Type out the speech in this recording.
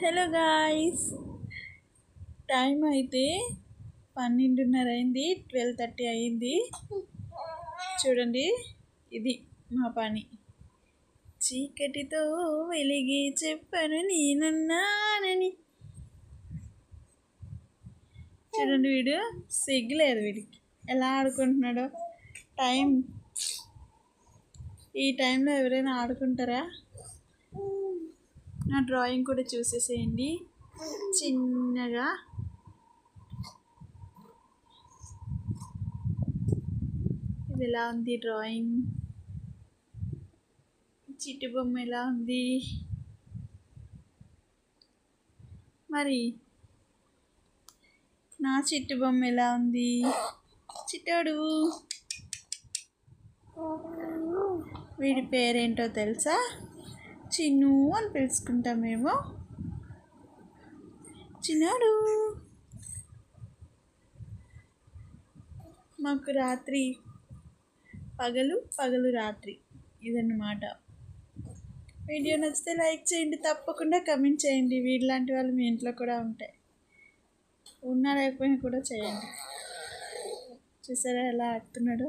Hello guys. Time అయితే పన్నెండున్నర అయింది ట్వెల్వ్ థర్టీ అయింది. చూడండి ఇది మా పని. చీకటితో వెలిగి చెప్పను నేనున్నానని. చూడండి వీడు సిగ్గులేదు వీడికి. ఎలా ఆడుకుంటున్నాడో. టైం ఈ టైంలో ఎవరైనా ఆడుకుంటారా? నా డ్రాయింగ్ కూడా చూసేసేయండి. చిన్నగా. ఇది ఎలా ఉంది డ్రాయింగ్? చిట్టి బొమ్మ ఎలా ఉంది? మరి నా చిట్టు బొమ్మ ఎలా ఉంది? చిట్టాడు. వీడి పేరేంటో తెలుసా? చిన్ను అని పిలుచుకుంటాం మేము చిన్నాడు. మాకు రాత్రి పగలు పగలు రాత్రి ఇదన్నమాట. వీడియో నచ్చితే లైక్ చేయండి తప్పకుండా కమెంట్ చేయండి. వీళ్ళలాంటి వాళ్ళు మీ ఇంట్లో కూడా ఉంటాయి. ఉన్నా లేకపోయినా కూడా చేయండి. చూసారా ఎలా ఆడుతున్నాడో?